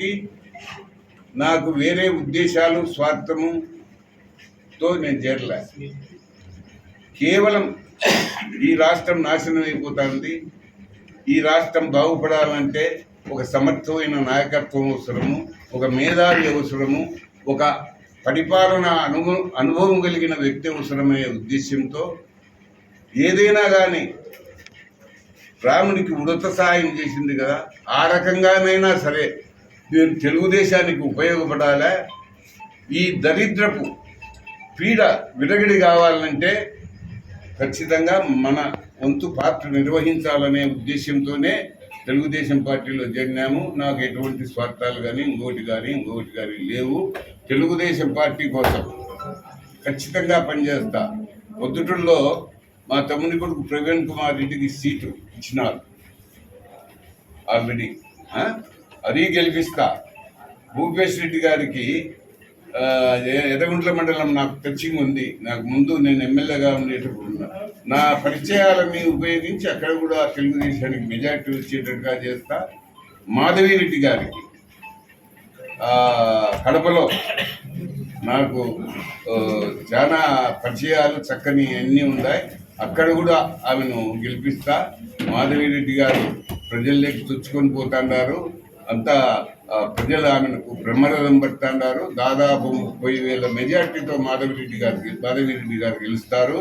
పార్టీకి నాకు వేరే ఉద్దేశాలు స్వార్థముతో నేను చేరలే. కేవలం ఈ రాష్ట్రం నాశనం అయిపోతుంది. ఈ రాష్ట్రం బాగుపడాలంటే ఒక సమర్థమైన నాయకత్వం అవసరము ఒక మేధావి అవసరము ఒక పరిపాలన అనుభవం అనుభవం కలిగిన వ్యక్తి అవసరమనే ఉద్దేశంతో ఏదైనా కానీ రామునికి ఉడత సాయం చేసింది కదా ఆ రకంగానైనా సరే తెలుగుదేశానికి ఉపయోగపడాలా? ఈ దరిద్రపు పీడ విడగడి కావాలంటే ఖచ్చితంగా మన వంతు పాత్ర నిర్వహించాలనే ఉద్దేశంతోనే తెలుగుదేశం పార్టీలో చేరినాము. నాకు ఎటువంటి స్వార్థాలు కానీ ఇంకోటి కానీ ఇంకోటి కానీ లేవు. తెలుగుదేశం పార్టీ కోసం ఖచ్చితంగా పనిచేస్తా. పొద్దుటూరులో మా తమ్ముని కొడుకు ప్రవీణ్ కుమార్ రెడ్డికి సీటు ఇచ్చినారు. ఆల్రెడీ ఆ? అది గెలిపిస్తా. భూపేష్ రెడ్డి గారికి ఎదగుంట్ల మండలం నాకు టచింగ్ ఉంది నాకు ముందు నేను ఎమ్మెల్యేగా ఉండేటప్పుడు నా పరిచయాలని ఉపయోగించి అక్కడ కూడా తెలుగుదేశానికి మెజార్టీ వచ్చేటట్టుగా చేస్తా. మాధవి రెడ్డి గారికి కడపలో నాకు చాలా పరిచయాలు చక్కని అన్నీ ఉన్నాయి. అక్కడ కూడా ఆమెను గెలిపిస్తా. మాధవి రెడ్డి గారు ప్రజల్లోకి తెచ్చుకొని పోతున్నారు. అంతా ప్రజలు ఆమెను బ్రహ్మరథం పడుతున్నారు దాదాపు ముప్పై వేల మెజార్టీతో మాధవి రెడ్డి గారు మాధవి రెడ్డి గారు గెలుస్తారు.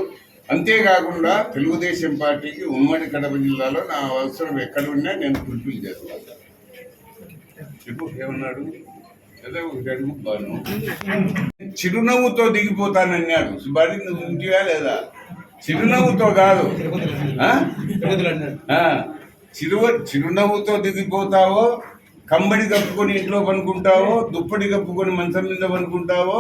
అంతేకాకుండా తెలుగుదేశం పార్టీకి ఉమ్మడి కడప జిల్లాలో నా అవసరం ఎక్కడ ఉన్నా నేను ఫుల్ఫిల్ చేస్తాను. చెప్పు ఏమన్నాడు? చిరునవ్వుతో దిగిపోతానన్నాడు సుబ్బాడి నువ్వు ఇంటివా లేదా? చిరునవ్వుతో కాదు. చిరువ చిరునవ్వుతో దిగిపోతావో కంబడి కప్పుకొని ఇంట్లో పనుకుంటావో దుప్పటి కప్పుకొని మంచం మీద పనుకుంటావో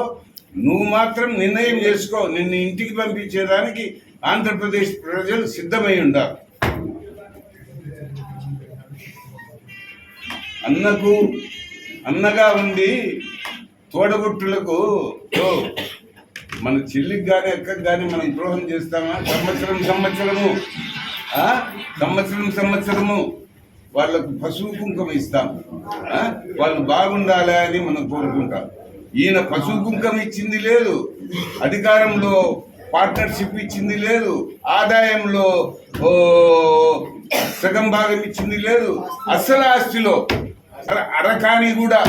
నువ్వు మాత్రం నిర్ణయం చేసుకో. నిన్ను ఇంటికి పంపించేదానికి ఆంధ్రప్రదేశ్ ప్రజలు సిద్ధమై ఉండాలి. అన్నకు అన్నగా ఉండి తోడబుట్టులకు మన చెల్లికి కానీ అక్కకి కానీ మనం ద్రోహం చేస్తామా? సంవత్సరం సంవత్సరము సంవత్సరం సంవత్సరము వాళ్ళకు పశువు కుంకుమ ఇస్తాం. వాళ్ళు బాగుండాలి అని మనం కోరుకుంటాం. ఈయన పశువు కుంకుమ ఇచ్చింది లేదు. అధికారంలో పార్ట్నర్షిప్ ఇచ్చింది లేదు. ఆదాయంలో ఓ సగం భాగం ఇచ్చింది లేదు. అసలు ఆస్తిలో. అరకాని కూడా.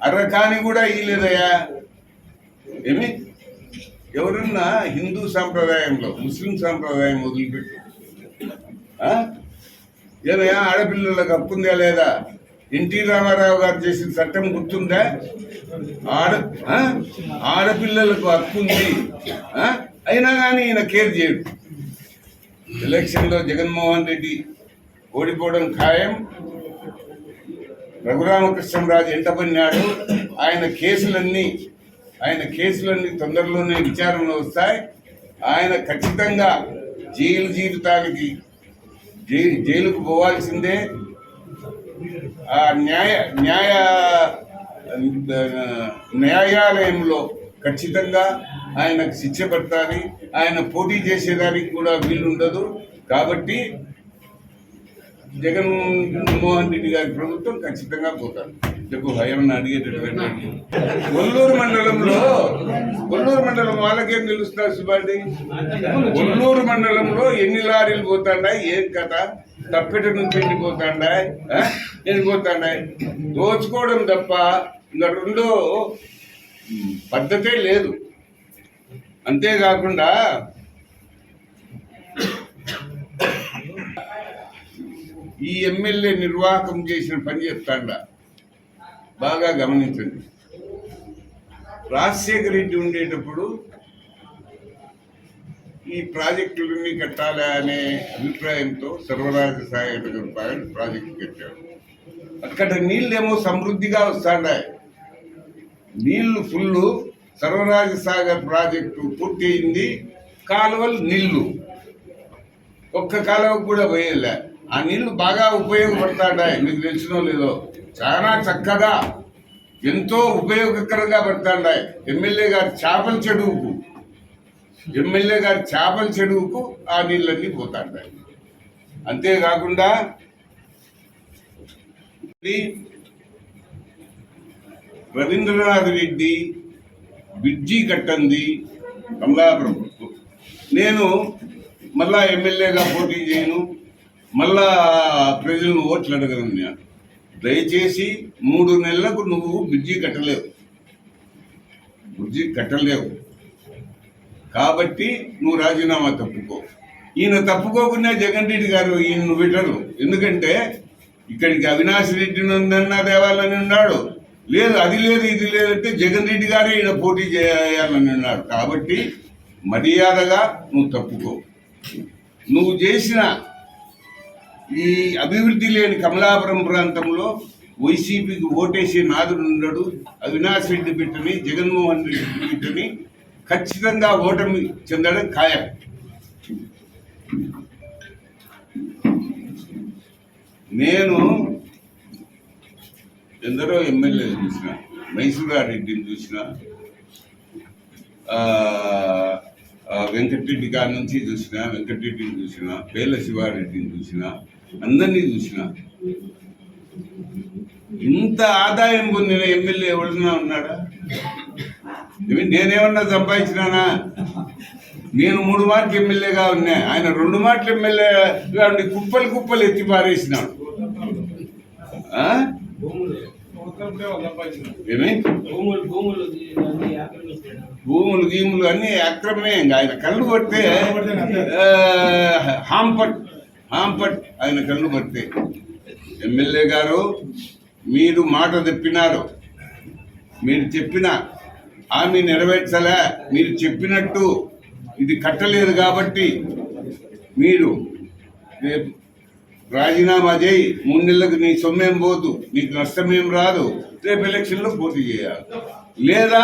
అరకాని కూడా ఇయ్యలేదయ్యా. ఏమి? ఎవరున్నా హిందూ సాంప్రదాయంలో ముస్లిం సాంప్రదాయం వదిలిపెట్టు ఏమయ్యా ఆడపిల్లలకు హక్కుందా లేదా? ఎన్టీ రామారావు గారు చేసిన చట్టం గుర్తుందా? ఆడ ఆడపిల్లలకు హక్కుంది ఉంది అయినా కానీ ఈయన కేర్ చేయడు. ఎలక్షన్లో జగన్మోహన్ రెడ్డి ఓడిపోవడం ఖాయం. రఘురామకృష్ణరాజు ఎంటబడినాడు ఆయన కేసులన్నీ ఆయన కేసులన్నీ తొందరలోనే విచారణలో వస్తాయి. ఆయన ఖచ్చితంగా జైలు జీవితానికి జై- జైలుకు పోవాల్సిందే. ఆ న్యాయ న్యాయ న్యాయాలయంలో ఖచ్చితంగా ఆయనకు శిక్ష పడతాని ఆయన పోటీ చేసేదానికి కూడా వీలుండదు. కాబట్టి జగన్మోహన్ రెడ్డి గారి ప్రభుత్వం ఖచ్చితంగా పోతారు. చెప్పు ఏమన్నా అడిగేటటువంటి కొల్లూరు మండలంలో కొల్లూరు మండలం వాళ్ళకేం తెలుస్తారు సుబ్బాడి కొల్లూరు మండలంలో ఎన్ని లారీలు పోతాడా ఏం కథ? తప్పెట నుంచి ఎండిపోతాడాయి ఎండిపోతాడాయి దోచుకోవడం తప్ప ఇంకా రెండో పద్ధతే లేదు. అంతేకాకుండా ఈ ఎమ్మెల్యే నిర్వాహకం చేసిన పని చెప్తాడా. బాగా గమనించండి. రాజశేఖర రెడ్డి ఉండేటప్పుడు ఈ ప్రాజెక్టులన్నీ కట్టాలి అనే అభిప్రాయంతో సర్వరాజ గారు ప్రాజెక్టు కట్టాడు అక్కడ నీళ్ళేమో సమృద్ధిగా వస్తాడాయి నీళ్ళు ఫుల్ సర్వరాజ సాగర్ ప్రాజెక్టు పూర్తయింది. కాలువలు నీళ్ళు. ఒక్క కాలువకు కూడా పోయేలే. ఆ నీళ్ళు బాగా ఉపయోగపడతాడాయి మీకు తెలిసినో లేదో. చాలా చక్కగా ఎంతో ఉపయోగకరంగా పడతాడాయి ఎమ్మెల్యే గారి చేపల చెడువుకు ఎమ్మెల్యే గారి చేపల చెడువుకు ఆ నీళ్ళన్నీ పోతాడాయి అంతేకాకుండా రవీంద్రనాథ్ రెడ్డి బిడ్జి కట్టంది కమలాపురం. నేను మళ్ళా ఎమ్మెల్యేగా పోటీ చేయను. మళ్ళా ప్రజలను ఓట్లు అడగలన్నా నేను దయచేసి మూడు నెలలకు నువ్వు బ్రిడ్జి కట్టలేవు. బ్రిడ్జి కట్టలేవు. కాబట్టి నువ్వు రాజీనామా తప్పుకో. ఈయన తప్పుకోకుండా జగన్ రెడ్డి గారు ఈయన విటరు ఎందుకంటే ఇక్కడికి అవినాష్ రెడ్డి ఉందన్న దేవాలని ఉన్నాడు. లేదు అది లేదు ఇది లేదంటే జగన్ రెడ్డి గారు ఈయన పోటీ చేయాలని ఉన్నాడు. కాబట్టి మర్యాదగా నువ్వు తప్పుకో. నువ్వు చేసిన ఈ అభివృద్ధి లేని కమలాపురం ప్రాంతంలో వైసీపీకి ఓటేసే నాదుడు ఉన్నాడు అవినాష్ రెడ్డి బిడ్డని జగన్మోహన్ రెడ్డి బిడ్డని ఖచ్చితంగా ఓటమి చెందడం ఖాయం. నేను ఎందరో ఎమ్మెల్యేలు చూసిన మైసూరారెడ్డిని చూసిన వెంకటరెడ్డి గారి నుంచి చూసిన వెంకటరెడ్డిని చూసిన పేల శివారెడ్డిని చూసిన అందరినీ చూసిన. ఇంత ఆదాయం పొందిన ఎమ్మెల్యే ఎవడన్నా ఉన్నాడా? నేనేమన్నా సంపాదించినానా? నేను మూడు మార్కులు ఎమ్మెల్యేగా ఉన్నా. ఆయన రెండు మార్కులు ఎమ్మెల్యేగా ఉండి కుప్పలు కుప్పలు ఎత్తి పారేసినాడు? భూములు గీములు అన్ని అక్రమే ఆయన కళ్ళు ఆ, హాంపట్. ఆంపట్ ఆయన కళ్ళు పడితే. ఎమ్మెల్యే గారు మీరు మాట తెప్పినారు. మీరు చెప్పిన హామీ నెరవేర్చలే మీరు చెప్పినట్టు ఇది కట్టలేదు కాబట్టి మీరు రేపు రాజీనామా చేయి మూడు నెలలకు నీ సొమ్మేం పోదు నీకు నష్టమేం రాదు రేపు ఎలక్షన్లో పోటీ చేయాలి. లేదా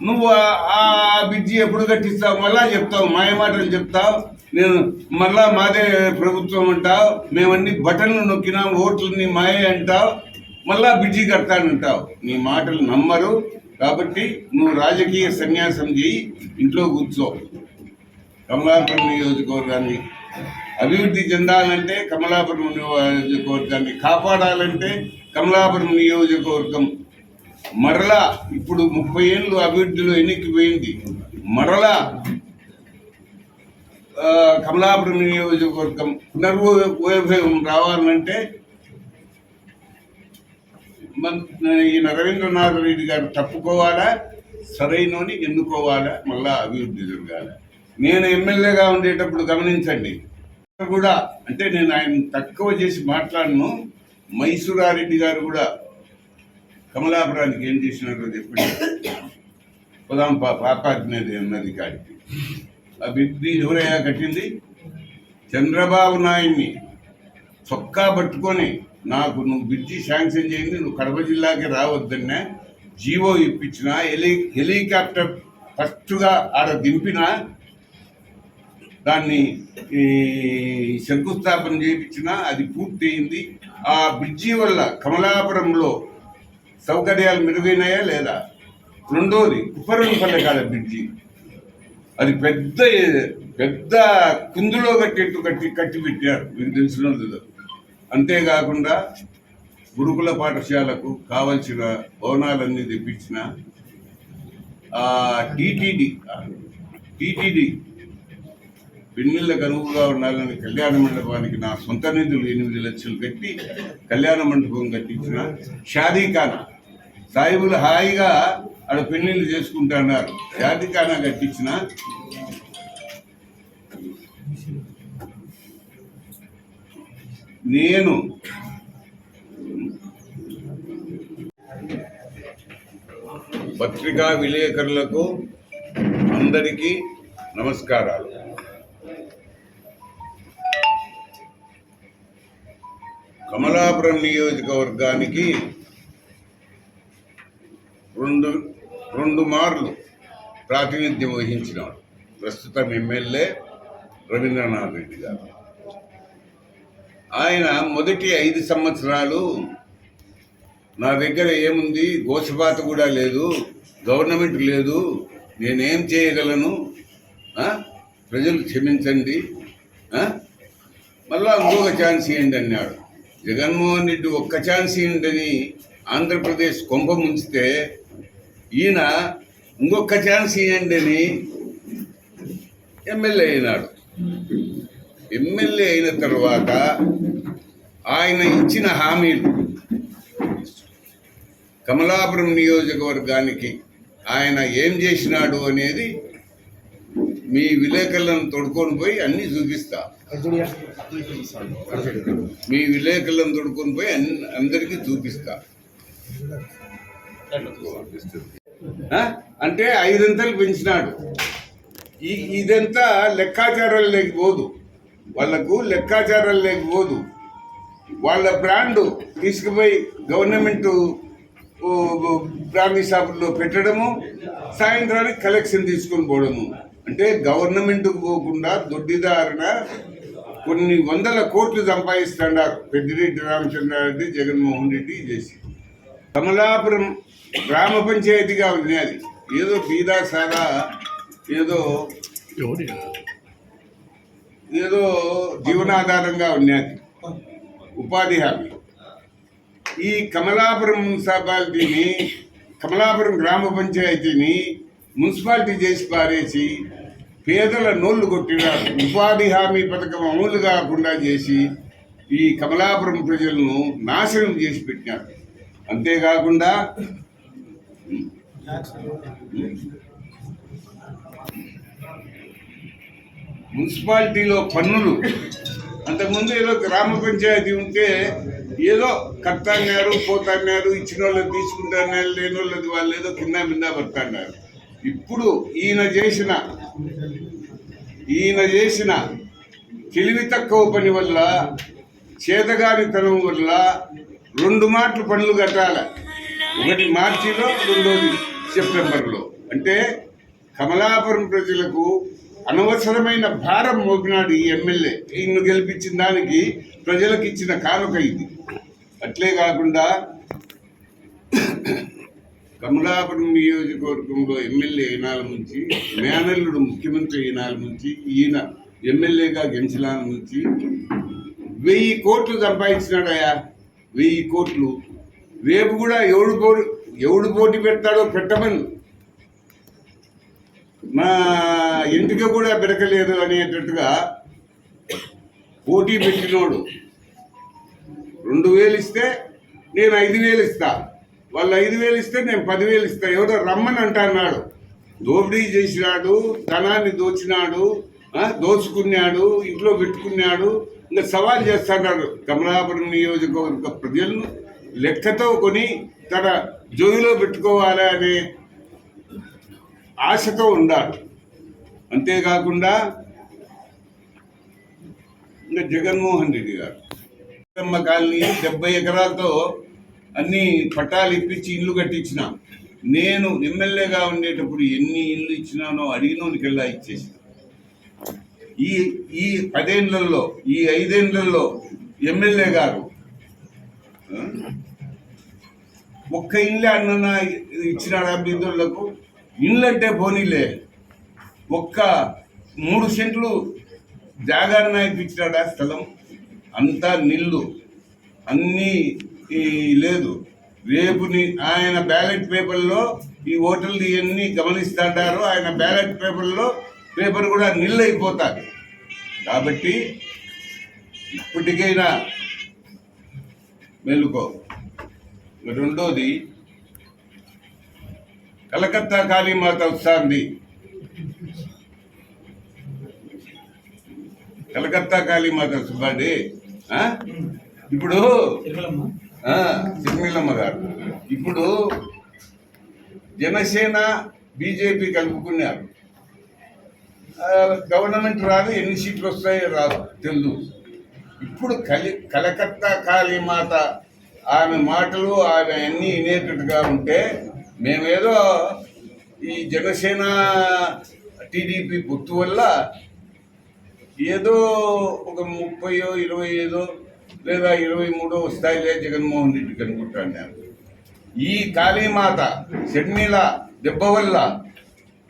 నువ్వు ఆ- ఆ బిడ్జి ఎప్పుడు కట్టిస్తావు మళ్ళా చెప్తావు మాయమాటలు చెప్తావు నేను మళ్ళా మాదే ప్రభుత్వం అంటావు మేమన్నీ బటన్లు నొక్కినాం ఓట్లన్నీ మాయే అంటావు మళ్ళా బిడ్జి కడతానంటావు నీ మాటలు నమ్మరు కాబట్టి నువ్వు రాజకీయ సన్యాసం చేయి ఇంట్లో కూర్చో. కమలాపురం నియోజకవర్గాన్ని అభివృద్ధి చెందాలంటే కమలాపురం నియోజకవర్గాన్ని కాపాడాలంటే కమలాపురం నియోజకవర్గం మరలా ఇప్పుడు ముప్పై ఏళ్ళు అభివృద్ధిలో ఎన్నికిపోయింది మరలా కమలాపురం నియోజకవర్గం పునర్వైభవం రావాలంటే ఈ ఈయన రవీంద్రనాథ్ రెడ్డి గారు తప్పుకోవాలా? సరైనని ఎన్నుకోవాలా? మళ్ళా అభివృద్ధి జరగాల? నేను ఎమ్మెల్యేగా ఉండేటప్పుడు గమనించండి. కూడా అంటే నేను ఆయన తక్కువ చేసి మాట్లాడను. మైసూరారెడ్డి గారు కూడా కమలాపురానికి ఏం చేసినారో చెప్పండి. పొదాం పా పాపాజ్ఞది ఉన్నది కాడికి ఆ బిడ్డి ఎవరయ్యా కట్టింది? చంద్రబాబు నాయుడిని చొక్కా పట్టుకొని నాకు నువ్వు బ్రిడ్జి శాంక్షన్ చేయండి నువ్వు కడప జిల్లాకి రావద్దన్నా జీవో ఇప్పించిన హెలి హెలికాప్టర్ ఫస్ట్గా ఆడ దింపిన దాన్ని శంకుస్థాపన చేయించిన అది పూర్తయింది. ఆ బ్రిడ్జి వల్ల కమలాపురంలో సౌకర్యాలు మెరుగైనాయా లేదా? రెండోది కుప్పరంపల్లె కాడ బ్రిడ్జి. అది పెద్ద పెద్ద కుందులో కట్టేట్టు కట్టి కట్టి పెట్టారు. మీకు తెలిసిన అంతేకాకుండా గురుకుల పాఠశాలకు కావలసిన భవనాలన్నీ తెప్పించిన టీటీడీ టీటీడీ పెళ్ళిళ్ళకు అనువుగా ఉండాలని కళ్యాణ మండపానికి నా సొంత నిధులు ఎనిమిది లక్షలు కట్టి కళ్యాణ మండపం కట్టించిన షాదీఖానా. సాయిబులు హాయిగా ఆడ పెళ్ళిళ్ళు చేసుకుంటున్నారు షాదీఖానా కట్టించిన? నేను. పత్రికా విలేకరులకు అందరికీ నమస్కారాలు. కమలాపురం నియోజకవర్గానికి రెండు రెండు మార్లు ప్రాతినిధ్యం వహించినాడు ప్రస్తుతం ఎమ్మెల్యే రవీంద్రనాథ్ రెడ్డి గారు. ఆయన మొదటి ఐదు సంవత్సరాలు నా దగ్గర ఏముంది? గోసపాత కూడా లేదు గవర్నమెంట్ లేదు నేనేం చేయగలను? ప్రజలు క్షమించండి. మళ్ళా ఇంకొక ఛాన్స్ ఇవ్వండి అన్నాడు. జగన్మోహన్ రెడ్డి ఒక్క ఛాన్స్ ఇవ్వండి అని ఆంధ్రప్రదేశ్ కొంప ముంచితే ఈయన ఇంకొక ఛాన్స్ ఇవ్వండి అని ఎమ్మెల్యే అయినాడు. ఎమ్మెల్యే అయిన తర్వాత ఆయన ఇచ్చిన హామీలు కమలాపురం నియోజకవర్గానికి ఆయన ఏం చేసినాడు అనేది మీ విలేకరులను తొడుకొని పోయి అన్నీ చూపిస్తా. మీ విలేకరులను తొడుకొని పోయి అన్ని అందరికీ చూపిస్తా. అంటే ఐదంతలు పెంచినాడు. ఈ ఇదంతా లెక్కాచారాలు లేకపోదు. వాళ్ళకు లెక్కాచారాలు లేకపోదు. వాళ్ళ బ్రాండ్ తీసుకుపోయి గవర్నమెంట్ బ్రాండీ షాపుల్లో పెట్టడము సాయంత్రానికి కలెక్షన్ తీసుకొని పోవడము. అంటే గవర్నమెంట్ పోకుండా దొడ్డిదారిన కొన్ని వందల కోట్లు సంపాదిస్తున్నారు పెద్దిరెడ్డి రామచంద్రారెడ్డి జగన్మోహన్ రెడ్డి చేసి. కమలాపురం గ్రామ పంచాయతీగా ఉంది అది. ఏదో బీదా సాదా ఏదో ఏదో జీవనాధారంగా ఉన్నది ఉపాధి హామీ. ఈ కమలాపురం మున్సిపాలిటీని కమలాపురం గ్రామ పంచాయతీని మున్సిపాలిటీ చేసి పారేసి పేదల నోళ్ళు కొట్టినారు ఉపాధి హామీ పథకం అమలు కాకుండా చేసి ఈ కమలాపురం ప్రజలను నాశనం చేసి పెట్టినారు. అంతేకాకుండా మున్సిపాలిటీలో పన్నులు. అంతకుముందు ఏదో గ్రామ పంచాయతీ ఉంటే ఏదో కట్టన్నారు పోతన్నారు ఇచ్చిన వాళ్ళకి తీసుకుంటున్నారు లేని వాళ్ళది వాళ్ళు ఏదో కింద మింద పడుతున్నారు. ఇప్పుడు ఈయన చేసిన ఈయన చేసిన తెలివి తక్కువ పని వల్ల చేతగానితనం వల్ల రెండు మాటలు పనులు కట్టాలి. ఒకటి మార్చిలో రెండోది సెప్టెంబర్లో. అంటే కమలాపురం ప్రజలకు అనవసరమైన భారం మోపినాడు ఈ ఎమ్మెల్యే. ఈయన్ను గెలిపించిన దానికి ప్రజలకు ఇచ్చిన కానుక ఇది. అట్లే కాకుండా కమలాపురం నియోజకవర్గంలో ఎమ్మెల్యే అయినాల నుంచి మేనల్లుడు ముఖ్యమంత్రి అయినాల నుంచి ఈయన ఎమ్మెల్యేగా గెలిచినాల నుంచి వెయ్యి కోట్లు సంపాదించినాడయా వెయ్యి కోట్లు. రేపు కూడా ఏడు కోట్లు ఎవడు పోటీ పెడతాడో పెట్టమని. మా ఇంటికి కూడా పెరకలేదు అనేటట్టుగా పోటీ పెట్టినోడు. రెండు వేలు ఇస్తే నేను ఐదు వేలు ఇస్తా. వాళ్ళు ఐదు వేలు ఇస్తే నేను పదివేలు ఇస్తా. ఎవరో రమ్మని అంటున్నాడు. దోపిడీ చేసినాడు ధనాన్ని దోచినాడు దోచుకున్నాడు ఇంట్లో పెట్టుకున్నాడు ఇంకా సవాల్ చేస్తున్నాడు కమలాపురం నియోజకవర్గ ప్రజలను లెక్కతో కొని తన జోయిలో పెట్టుకోవాలి అనే ఆశతో ఉండాలి. అంతేకాకుండా ఇంకా జగన్మోహన్ రెడ్డి గారు. అమ్మ కాలనీ డెబ్బై ఎకరాలతో అన్ని పట్టాలు ఇప్పించి ఇల్లు కట్టించిన. నేను ఎమ్మెల్యేగా ఉండేటప్పుడు ఎన్ని ఇల్లు ఇచ్చినానో అడిగినోనికెల్లా ఇచ్చేసిన ఈ ఈ పదేళ్ళలో ఈ ఐదేళ్ళలో ఎమ్మెల్యే గారు ఒక్క ఇల్లు అన్న ఇచ్చినాడా బిందువులకు ఇల్లు అంటే పోనీలే. ఒక్క మూడు సెంట్లు జాగారణ ఆ స్థలం? అంతా నిల్లు. అన్నీ లేదు. రేపుని ఆయన బ్యాలెట్ పేపర్లో ఈ ఓటర్లు ఇవన్నీ గమనిస్తుంటారు ఆయన బ్యాలెట్ పేపర్లో పేపర్ కూడా నిల్లు అయిపోతారు కాబట్టి ఇప్పటికైనా మెలుకో. రెండోది కలకత్తా కాళీమాత వస్తుంది. కలకత్తా కాళీమాత సుబ్బాడి? ఇప్పుడు ఆ, సిరిమిల్లమ్మ గారు. ఇప్పుడు జనసేన బీజేపీ కలుపుకున్నారు. గవర్నమెంట్ రాదు ఎన్ని సీట్లు వస్తాయో రాదు తెలుసు ఇప్పుడు కలి కలకత్తా కాళీమాత ఆమె మాటలు ఆమె అన్నీ వినేటట్టుగా ఉంటే మేమేదో ఈ జనసేన టీడీపీ పొత్తు వల్ల ఏదో ఒక ముప్పయో ఇరవై ఐదో లేదా ఇరవై మూడో స్థాయిలో జగన్మోహన్ రెడ్డికి అనుకుంటాను నేను. ఈ కాళీమాత షర్మిల దెబ్బ వల్ల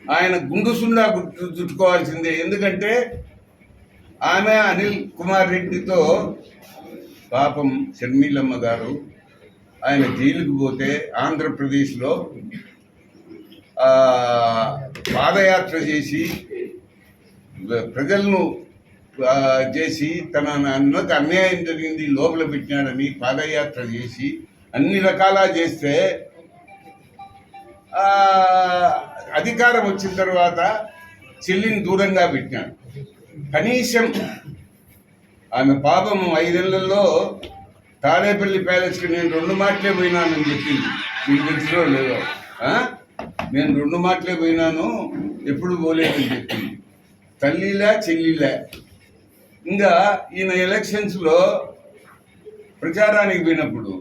ఆయన గుండు సున్నా చుట్టుకోవాల్సిందే. ఎందుకంటే ఆమె అనిల్ కుమార్ రెడ్డితో పాపం షర్మిలమ్మ గారు ఆయన జైలుకు పోతే ఆంధ్రప్రదేశ్లో పాదయాత్ర చేసి ప్రజలను చేసి తన అన్నకు అన్యాయం జరిగింది లోపల పెట్టినాడని పాదయాత్ర చేసి అన్ని రకాలా చేస్తే అధికారం వచ్చిన తర్వాత చెల్లిని దూరంగా పెట్టినాడు. కనీసం ఆమె పాపం ఐదేళ్ళలో తాడేపల్లి ప్యాలెస్కి నేను రెండు మాటలే పోయినానని చెప్పింది. మీకు తెలుసులో లేదో? నేను రెండు మాటలే పోయినాను ఎప్పుడు పోలేదని చెప్పింది. తల్లిలా చెల్లిలా. ఇంకా ఈయన ఎలక్షన్స్లో ప్రచారానికి పోయినప్పుడు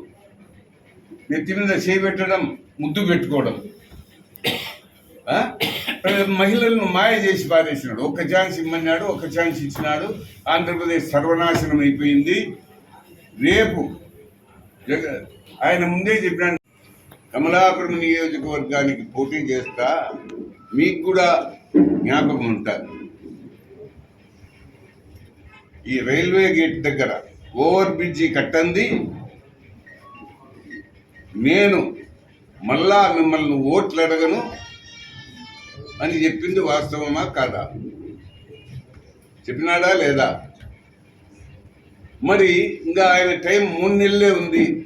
నెత్తి మీద చేపెట్టడం ముద్దు పెట్టుకోవడం. మహిళలను మాయ చేసి పారేసినాడు. ఒక్క ఛాన్స్ ఇమ్మన్నాడు ఒక్క ఛాన్స్ ఇచ్చినాడు. ఆంధ్రప్రదేశ్ సర్వనాశనం అయిపోయింది. రేపు ఆయన ముందే చెప్పినాడు కమలాపురం నియోజకవర్గానికి పోటీ చేస్తా మీకు కూడా జ్ఞాపకం ఉంటుంది. ఈ రైల్వే గేట్ దగ్గర ఓవర్ బ్రిడ్జి కట్టంది. నేను మళ్ళా మిమ్మల్ని ఓట్లు అడగను. అని చెప్పింది వాస్తవమా కాదా? చెప్పినాడా లేదా? మరి ఇంకా ఆయన టైం మూడు నెలలే ఉంది.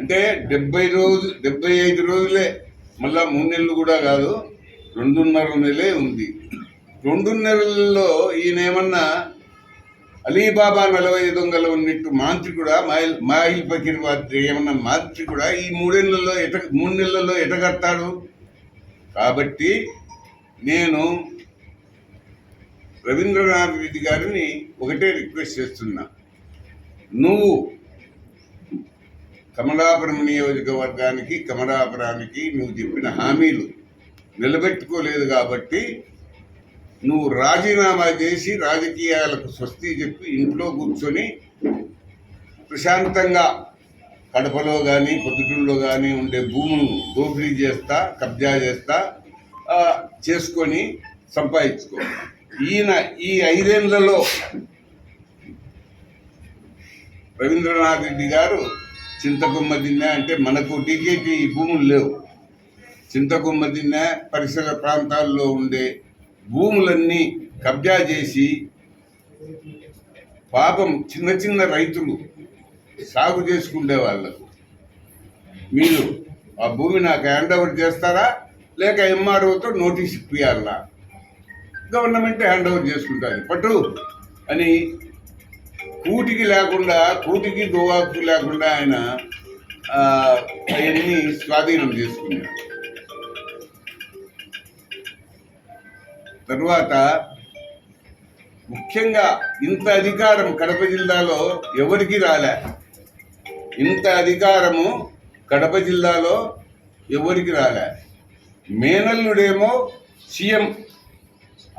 అంటే డెబ్బై రోజు డెబ్బై ఐదు రోజులే. మళ్ళా మూడు నెలలు కూడా కాదు రెండున్నర నెలే ఉంది. రెండున్నరలో ఈయన ఏమన్నా అలీబాబా నలభై దొంగలు ఉన్నట్టు మాంత్రికుడా మాయిల్ మాయిల్ పకీర్ వారి ఏమన్నా మాంత్రికుడా ఈ మూడేళ్ళలో ఎట మూడు నెలల్లో ఎటగడతాడు కాబట్టి నేను రవీంద్రనాథ్ రెడ్డి గారిని ఒకటే రిక్వెస్ట్ చేస్తున్నా. నువ్వు కమలాపురం నియోజకవర్గానికి కమలాపురానికి నువ్వు చెప్పిన హామీలు నిలబెట్టుకోలేదు కాబట్టి నువ్వు రాజీనామా చేసి రాజకీయాలకు స్వస్తి చెప్పి ఇంట్లో కూర్చొని ప్రశాంతంగా కడపలో కానీ పొద్దుటూరులో కానీ ఉండే భూములు దోపిడీ చేస్తా కబ్జా చేస్తా చేసుకొని సంపాదించుకో. ఈయన ఈ ఐదేళ్ళలో రవీంద్రనాథ్ రెడ్డి గారు చింతకొమ్మ దిన్నె అంటే మనకు టీకేటీ భూములు లేవు. చింతకొమ్మ దిన్నె పరిసర ప్రాంతాల్లో ఉండే భూములన్నీ కబ్జా చేసి పాపం చిన్న చిన్న రైతులు సాగు చేసుకునే వాళ్ళకు. మీరు ఆ భూమి నాకు హ్యాండ్ ఓవర్ చేస్తారా? లేక ఎంఆర్ఓతో నోటీస్ ఇప్పియాలా? గవర్నమెంట్ హ్యాండ్ ఓవర్ చేసుకుంటుంది. పట్టు అని కూటికి లేకుండా కూటికి దువాకు లేకుండా ఆయన ఆయన్ని స్వాధీనం చేసుకున్నాడు తరువాత ముఖ్యంగా ఇంత అధికారం కడప జిల్లాలో ఎవరికి రాలే? ఇంత అధికారము కడప జిల్లాలో ఎవరికి రాలే. మేనల్లుడేమో సీఎం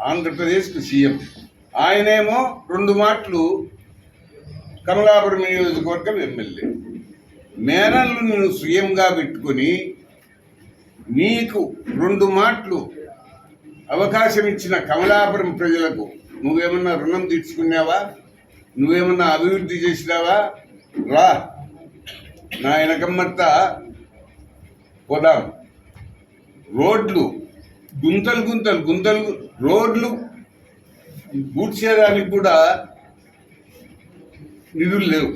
ఆంధ్రప్రదేశ్కు సీఎం. ఆయనేమో రెండు మాటలు కమలాపురం నియోజకవర్గం ఎమ్మెల్యే. మేనల్లు నువ్వు సీఎంగా పెట్టుకొని నీకు రెండు మాటలు అవకాశం ఇచ్చిన కమలాపురం ప్రజలకు నువ్వేమన్నా రుణం తీర్చుకున్నావా? నువ్వేమన్నా అభివృద్ధి చేసినావా? రా. నా వెనకమ్మత్త పోదాం. రోడ్లు గుంతలు గుంతలు గుంతలు రోడ్లు పూడ్చేదానికి కూడా నిధులు లేవు.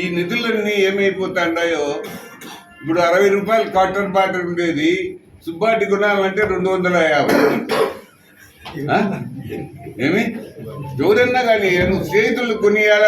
ఈ నిధులన్నీ ఏమైపోతాయో ఇప్పుడు అరవై రూపాయలు కాటన్ బాటర్ ఉండేది సుబ్బాటి కొనాలంటే రెండు వందల యాభై ఏమి? ఎవరన్నా కానీ నువ్వు స్నేహితులు కొనియాల?